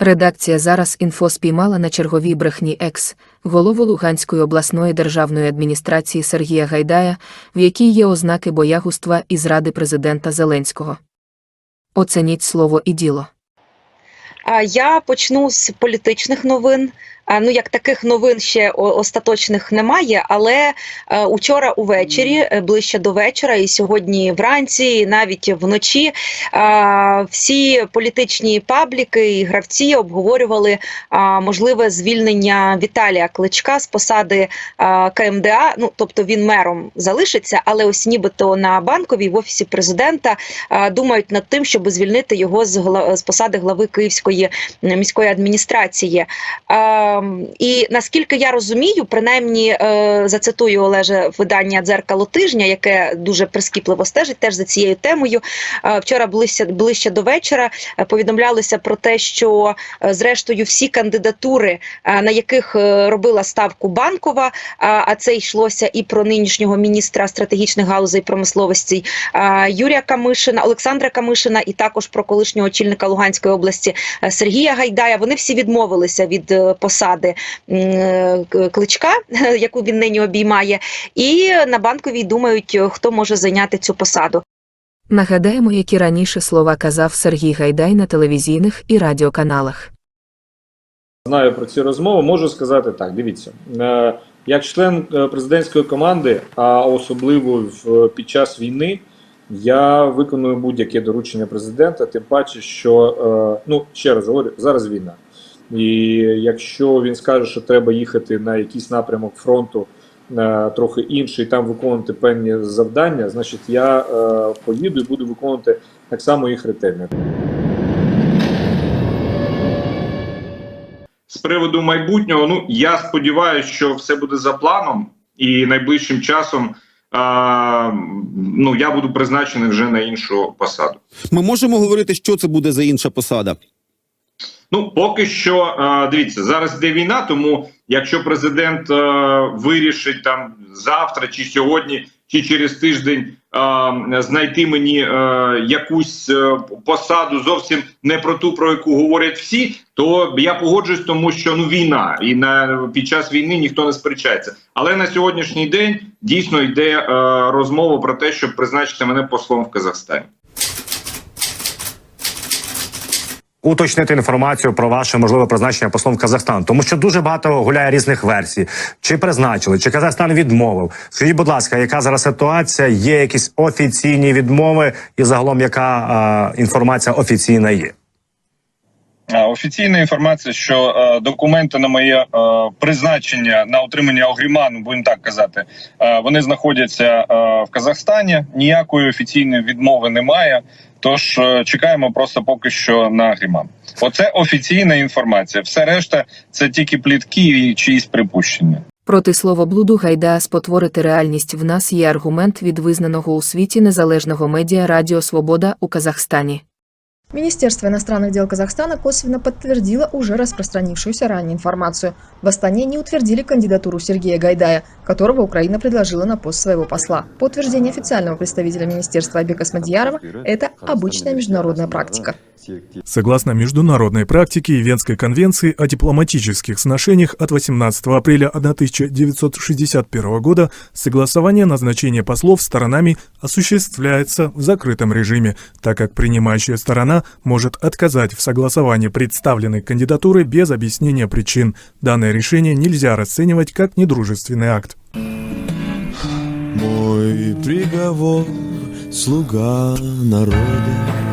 Редакція зараз інфо спіймала на черговій брехні екс, голову Луганської обласної державної адміністрації Сергія Гайдая, в якій є ознаки боягузтва і зради президента Зеленського. Оцініть слово і діло. А Я почну з політичних новин. Ну, як таких новин ще остаточних немає, але е, учора увечері, е, ближче до вечора, і сьогодні вранці, і навіть вночі, е, всі політичні пабліки і гравці обговорювали можливе звільнення Віталія Кличка з посади КМДА. Ну, тобто він мером залишиться, але ось нібито на банковій в офісі президента думають над тим, щоб звільнити його з, з посади глави Київської міської адміністрації. Ем, І наскільки я розумію, принаймні е, зацитую Олеже видання дзеркало тижня, яке дуже прискіпливо стежить теж за цією темою. Е, Вчора ближче ближче до вечора е, повідомлялося про те, що зрештою всі кандидатури, на яких робила ставку банкова, а- це йшлося і про нинішнього міністра стратегічних галузей промисловості Юрія Камишина, Олександра Камишина, і також про колишнього очільника Луганської області Сергія Гайдая. Вони всі відмовилися від е, посади е, кличка, яку він нині обіймає, і на банковій думають, е, хто може зайняти цю посаду. Нагадаємо, які раніше слова казав Сергій Гайдай на телевізійних і радіоканалах. знаю про ці розмови, можу сказати так: дивіться, е, як член президентської команди, а особливо в, під час війни, я виконую будь-яке доручення президента, тим паче, що ну ще раз говорю, зараз війна. І якщо він скаже, що треба їхати на якийсь напрямок фронту е, трохи інший, там виконувати певні завдання, значить я е, поїду і буду виконувати так само їх ретельно. З приводу майбутнього, ну я сподіваюся, що все буде за планом, і найближчим часом а, ну я буду призначений вже на іншу посаду. Ми можемо говорити, що це буде за інша посада. Ну поки що дивіться, зараз йде війна, тому якщо президент вирішить там завтра чи сьогодні, чи через тиждень знайти мені якусь е, посаду зовсім не про ту, про яку говорять всі, то я погоджуюсь, тому що ну війна, і на під час війни ніхто не сперечається. Але на сьогоднішній день дійсно йде е, розмова про те, щоб призначити мене послом в Казахстані. Уточнити інформацію про ваше можливе призначення послом в Казахстан, тому що дуже багато гуляє різних версій. Чи призначили, чи Казахстан відмовив? Скажіть, будь ласка, яка зараз ситуація? Є якісь офіційні відмови, і загалом яка е, інформація офіційна є? Офіційна інформація, що е, документи на моє е, призначення на отримання огріману, будемо так казати, е, вони знаходяться е, в Казахстані. Ніякої офіційної відмови немає. Тож е, чекаємо просто поки що на агріман. Оце офіційна інформація. Все решта це тільки плітки і чиїсь припущення. Проти словоблуду гайда спотворити реальність в нас є аргумент від визнаного у світі незалежного медіа Радіо Свобода у Казахстані. Министерство иностранных дел Казахстана косвенно подтвердило уже распространившуюся ранее информацию. В Астане не утвердили кандидатуру Сергея Гайдая, которого Украина предложила на пост своего посла. По утверждению официального представителя Министерства Абека Смадьярова, это обычная международная практика. Согласно международной практике и Венской конвенции о дипломатических сношениях от 18 апреля 1961 года, согласование назначения послов сторонами осуществляется в закрытом режиме, так как принимающая сторона может отказать в согласовании представленной кандидатуры без объяснения причин. Данное решение нельзя расценивать как недружественный акт. Мой приговор, слуга народа.